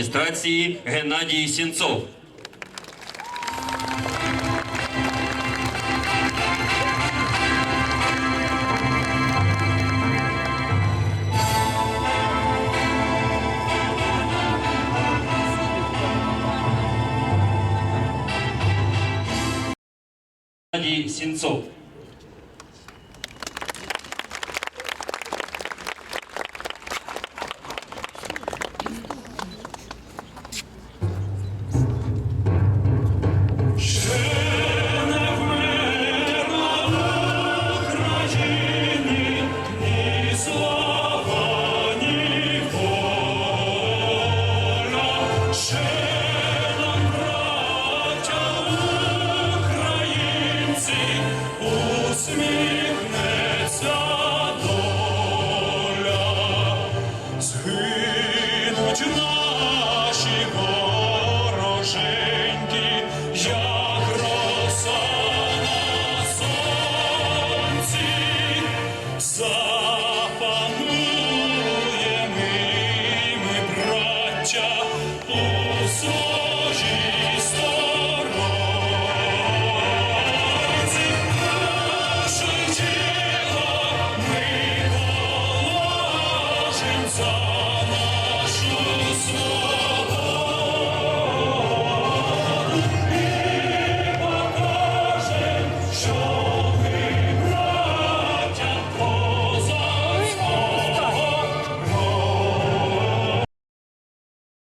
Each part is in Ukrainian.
адміністрації Геннадій Сінцов. Геннадій Сінцов.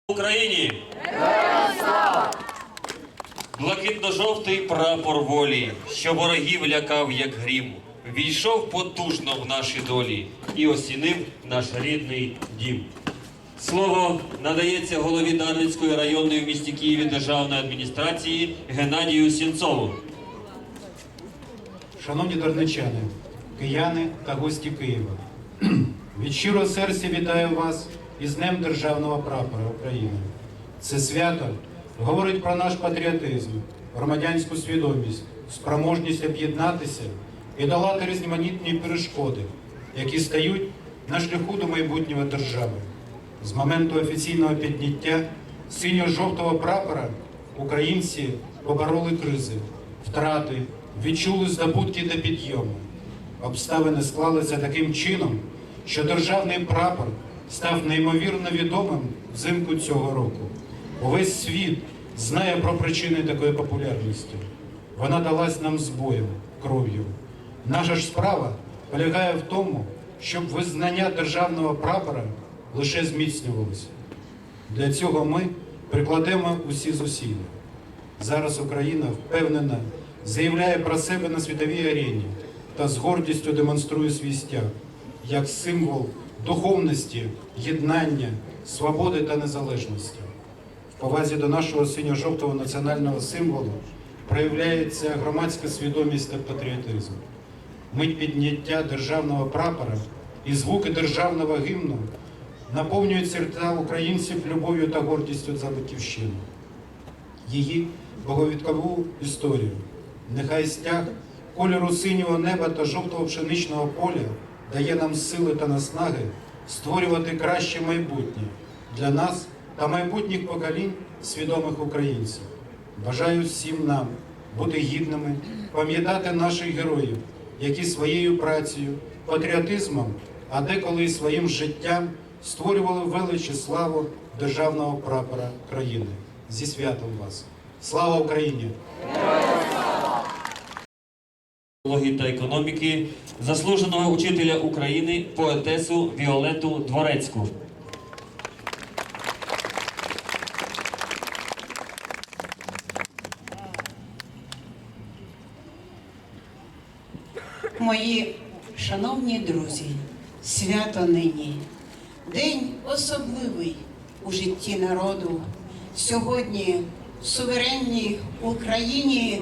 Україні! Блакитно-жовтий прапор волі, що ворогів лякав, як грім, війшов потужно в наші долі і осінив наш рідний дім. Слово надається голові Дарницької районної в місті Києві державної адміністрації Геннадію Сінцову. Шановні дарничани, кияни та гості Києва, від щирого серця вітаю вас із Днем Державного прапора України. Це свято говорить про наш патріотизм, громадянську свідомість, спроможність об'єднатися і долати різноманітні перешкоди, які стають на шляху до майбутнього держави. З моменту офіційного підняття синьо-жовтого прапора українці побороли кризи, втрати, відчули здобутки та підйоми. Обставини склалися таким чином, що державний прапор став неймовірно відомим взимку цього року. Увесь світ знає про причини такої популярності. Вона далась нам з боєм, кров'ю. Наша ж справа полягає в тому, щоб визнання державного прапора лише зміцнювалося. Для цього ми прикладемо усі зусилля. Зараз Україна впевнена заявляє про себе на світовій арені та з гордістю демонструє свій стяг як символ духовності, єднання, свободи та незалежності. В повазі до нашого синьо-жовтого національного символу проявляється громадська свідомість та патріотизм. Мить підняття державного прапора і звуки державного гімну наповнюють серця українців любов'ю та гордістю за батьківщину її боговідкову історію. Нехай стяг кольору синього неба та жовтого пшеничного поля дає нам сили та наснаги створювати краще майбутнє для нас та майбутніх поколінь свідомих українців. Бажаю всім нам бути гідними, пам'ятати наших героїв, які своєю працею, патріотизмом, а деколи і своїм життям створювали велич і славу державного прапора країни. Зі святом вас! Слава Україні! Та економіки заслуженого учителя України поетесу Віолету Дворецьку. Мої шановні друзі, свято нині, день особливий у житті народу. Сьогодні в суверенній Україні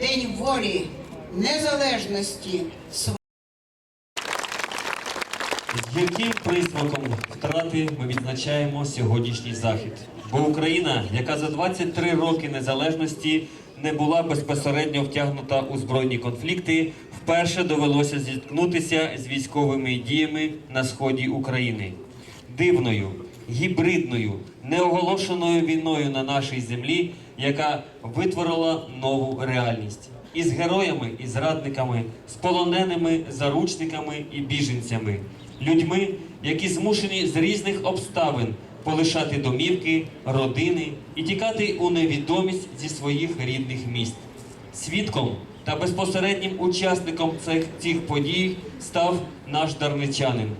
день волі, незалежності, гірким присмаком втрати ми відзначаємо сьогоднішній захід. Бо Україна, яка за 23 роки незалежності не була безпосередньо втягнута у збройні конфлікти, вперше довелося зіткнутися з військовими діями на сході України. Дивною, гібридною, неоголошеною війною на нашій землі, яка витворила нову реальність із героями і зрадниками, з полоненими, заручниками і біженцями, людьми, які змушені з різних обставин полишати домівки, родини і тікати у невідомість зі своїх рідних міст. Свідком та безпосереднім учасником цих, цих подій став наш дарничанин,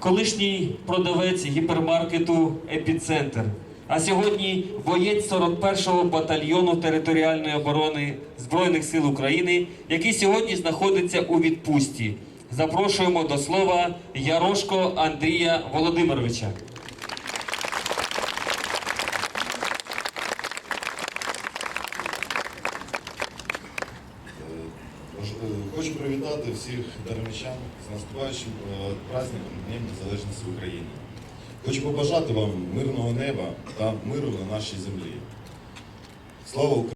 колишній продавець гіпермаркету Епіцентр. А сьогодні боєць 41-го батальйону територіальної оборони Збройних сил України, який сьогодні знаходиться у відпустці. Запрошуємо до слова Ярошко Андрія Володимировича. Наступаючим е, праздником Днем Незалежності України. Хочу побажати вам мирного неба та миру на нашій землі. Слава Україні!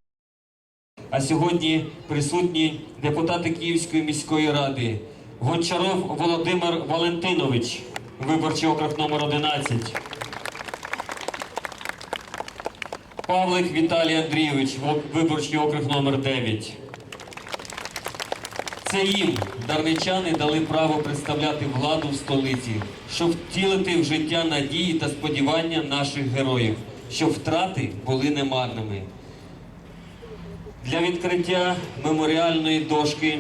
А сьогодні присутні депутати Київської міської ради Гончаров Володимир Валентинович, виборчий округ номер 11. Павлик Віталій Андрійович, виборчий округ номер 9. Це їм дарничани дали право представляти владу в столиці, щоб втілити в життя надії та сподівання наших героїв, щоб втрати були немарними. Для відкриття меморіальної дошки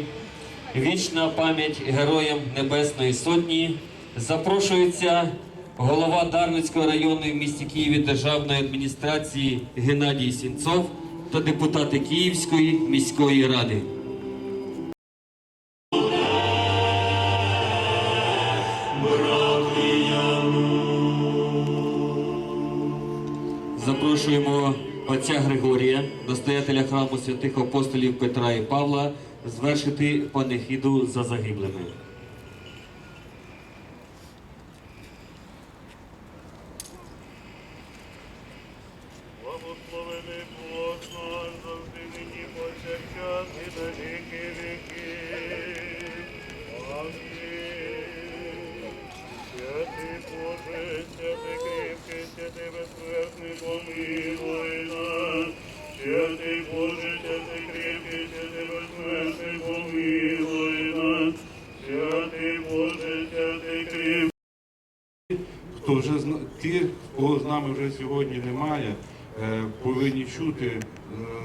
Вічна пам'ять героям Небесної Сотні запрошується голова Дарницької районної в місті Києві державної адміністрації Геннадій Сінцов та депутати Київської міської ради. Святих апостолів Петра і Павла, звершити панихіду за загиблими. Хто вже ті, кого з нами вже сьогодні немає, е, повинні чути е,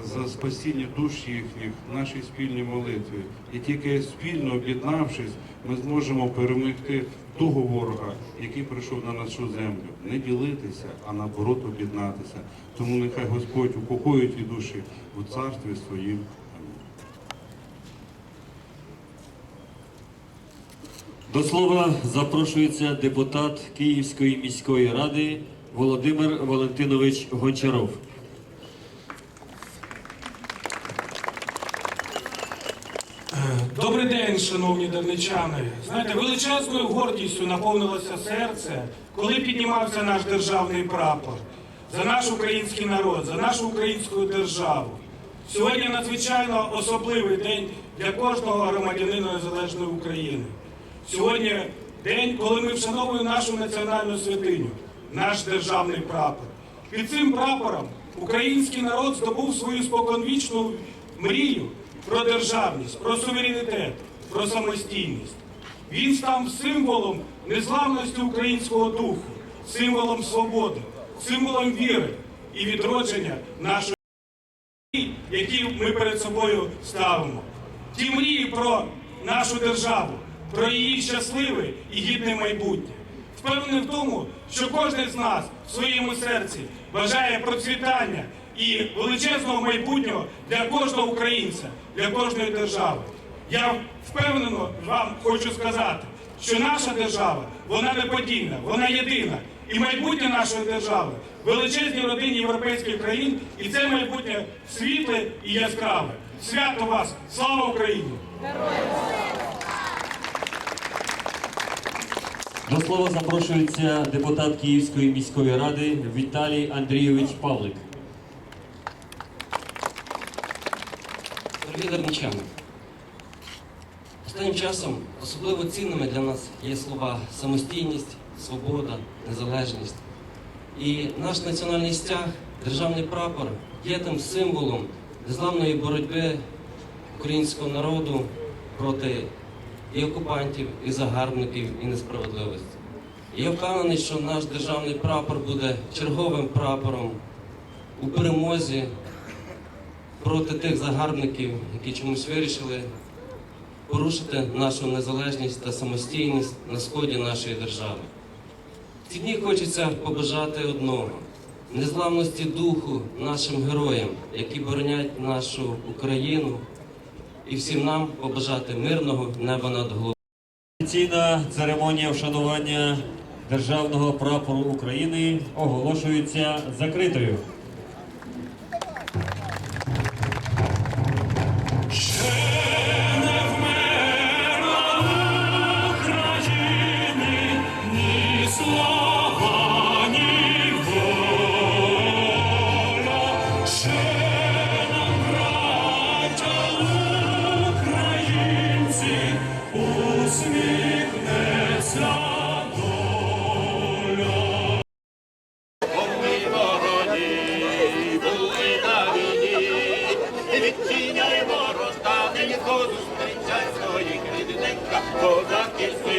за спасіння душ їхніх в нашій спільній молитві. І тільки спільно об'єднавшись, ми зможемо перемогти того ворога, який прийшов на нашу землю. Не ділитися, а наоборот об'єднатися. Тому нехай Господь упокоїть ті душі у царстві своїм. До слова запрошується депутат Київської міської ради Володимир Валентинович Гончаров. Добрий день, шановні дарничани. Знаєте, величезною гордістю наповнилося серце, коли піднімався наш державний прапор за наш український народ, за нашу українську державу. Сьогодні надзвичайно особливий день для кожного громадянина незалежної України. Сьогодні день, коли ми вшановуємо нашу національну святиню, наш державний прапор. Під цим прапором український народ здобув свою споконвічну мрію про державність, про суверенітет, про самостійність. Він став символом незламності українського духу, символом свободи, символом віри і відродження нашої мрії, які ми перед собою ставимо. Ті мрії про нашу державу, про її щасливе і гідне майбутнє. Впевнений в тому, що кожен з нас в своєму серці бажає процвітання і величезного майбутнього для кожного українця, для кожної держави. Я впевнено вам хочу сказати, що наша держава вона неподільна, вона єдина. І майбутнє нашої держави в величезній родині європейських країн, і це майбутнє світле і яскраве. Свято вас! Слава Україні! До слова запрошується депутат Київської міської ради Віталій Андрійович Павлик. Дорогі дарничани, останнім часом особливо цінними для нас є слова самостійність, свобода, незалежність. І наш національний стяг, державний прапор, є тим символом незламної боротьби українського народу проти і окупантів, і загарбників, і несправедливості. Я впевнений, що наш державний прапор буде черговим прапором у перемозі проти тих загарбників, які чомусь вирішили порушити нашу незалежність та самостійність на сході нашої держави. В ці дні хочеться побажати одного незламності духу нашим героям, які боронять нашу Україну, і всім нам побажати мирного неба над головою. Офіційна церемонія вшанування державного прапору України оголошується закритою. Ворота, ненько зустрічай своїх рідненька, козаки сині.